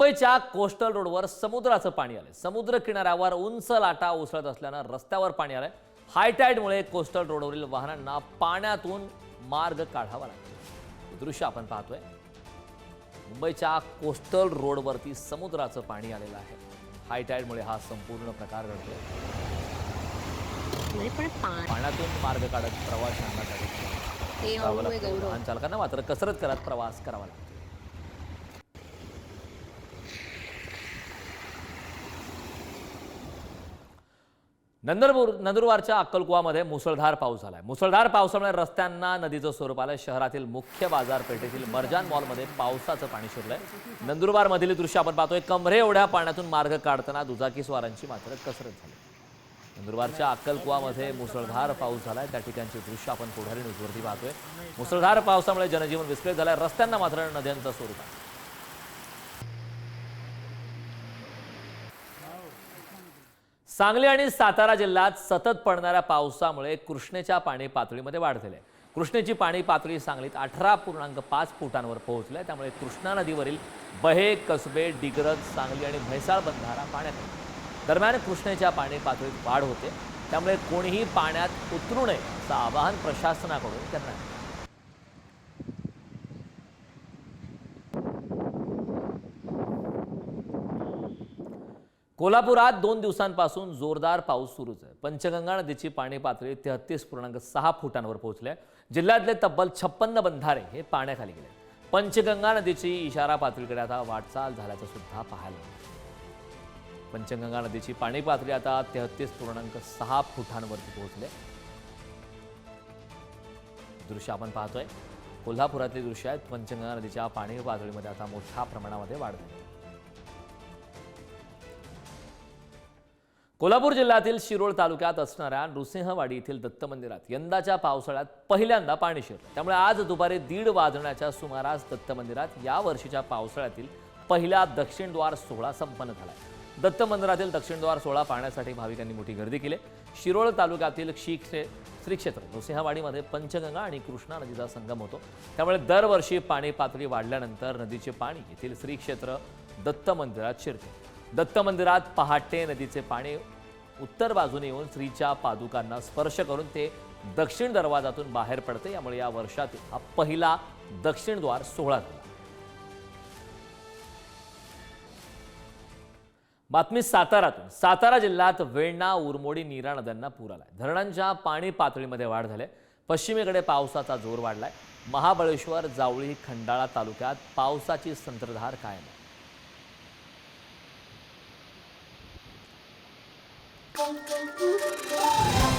मुंबईच्या कोस्टल रोडवर समुद्राचं पाणी आलंय. समुद्र किनाऱ्यावर उंच लाटा उसळत असल्यानं रस्त्यावर पाणी आलंय. हायटाईडमुळे कोस्टल रोडवरील वाहनांना पाण्यातून मार्ग काढावा लागतो हे दृश्य आपण पाहतोय. मुंबईच्या कोस्टल रोडवरती समुद्राचं पाणी आलेलं आहे. हायटाईडमुळे हा संपूर्ण प्रकार घडतोय. पाण्यातून मार्ग काढत प्रवाशांना. गौरव. वाहन चालकांना मात्र कसरत करत प्रवास करावा लागतो नंदरपूर नंदुरबारच्या अक्कलकुवामध्ये मुसळधार पाऊस झालाय. मुसळधार पावसामुळे रस्त्यांना नदीचं स्वरूप आलं शहरातील मुख्य बाजारपेठेतील मर्जान मॉलमध्ये पावसाचं पाणी शिरलंय. नंदुरबारमधील दृश्य आपण पाहतोय कमरे एवढ्या पाण्यातून मार्ग काढताना दुचाकीस्वारांची मात्र कसरत झाली. नंदुरबारच्या अक्कलकुवामध्ये मुसळधार पाऊस झालाय त्या ठिकाणचे दृश्य आपण पुढारी न्यूजवरती पाहतोय. मुसळधार पावसामुळे जनजीवन विस्कळीत झालंय रस्त्यांना मात्र नद्यांचं स्वरूप आहे. सांगली आणि सातारा जिल्ह्यात सतत पडणाऱ्या पावसामुळे कृष्णेच्या पाणी पातळीमध्ये वाढ झाली आहे. कृष्णेची पाणी पातळी सांगलीत अठरा पूर्णांक पाच फुटांवर पोहोचल्या आहे. त्यामुळे कृष्णा नदीवरील बहे कसबे डिग्रज सांगली आणि म्हैसाळ बंधारा पाण्यात आहे दरम्यान कृष्णेच्या पाणी पातळीत वाढ होते. त्यामुळे कोणीही पाण्यात उतरू नये असं आवाहन प्रशासनाकडून करण्यात आलं. कोल्हापुरात दोन दिवसांपासून जोरदार पाऊस सुरूच आहे. पंचगंगा नदीची पाणी पातळी तेहतीस पूर्णांक सहा फुटांवर पोहोचल्या आहे. जिल्ह्यातले तब्बल छप्पन्न बंधारे हे पाण्याखाली गेले पंचगंगा नदीची इशारा पातळीकडे आता वाटचाल झाल्याचं सुद्धा पाहायला पंचगंगा नदीची पाणी पातळी आता तेहतीस पूर्णांक सहा फुटांवरती पोहोचले दृश्य आपण पाहतोय. कोल्हापुरातले दृश्य आहेत. पंचगंगा नदीच्या पाणी पातळीमध्ये आता मोठ्या प्रमाणामध्ये वाढ झाली कोल्हापूर जिल्ह्यातील शिरोळ तालुक्यात असणाऱ्या नृसिंहवाडी येथील दत्त मंदिरात यंदाच्या पावसाळ्यात पहिल्यांदा पाणी शिरलं. त्यामुळे आज दुपारी दीड वाजण्याच्या सुमारास दत्त मंदिरात या वर्षीच्या पावसाळ्यातील पहिला दक्षिणद्वार सोहळा संपन्न झाला. दत्त मंदिरातील दक्षिणद्वार सोहळा पाहण्यासाठी भाविकांनी मोठी गर्दी केली. शिरोळ तालुक्यातील क्षीक्षे श्रीक्षेत्र श्री क्षेत्र नृसिंहवाडीमध्ये पंचगंगा आणि कृष्णा नदीचा संगम होतो. त्यामुळे दरवर्षी पाणी पातळी वाढल्यानंतर नदीचे पाणी येथील श्रीक्षेत्र दत्त मंदिरात शिरते. दत्त मंदिरात पहाटे नदीचे पाणी उत्तर बाजूने येऊन स्त्रीच्या पादुकांना स्पर्श करून ते दक्षिण दरवाजातून बाहेर पडते. यामुळे या वर्षातील हा पहिला दक्षिणद्वार सोहळा झाला. बातमी सातारातून. सातारा जिल्ह्यात वेण्णा उरमोडी नीरा नद्यांना पूर आलाय. धरणांच्या पाणी पातळीमध्ये वाढ झाली पश्चिमेकडे पावसाचा जोर वाढलाय. महाबळेश्वर जावळी खंडाळा तालुक्यात पावसाची संततधार कायम आहे. Thank you.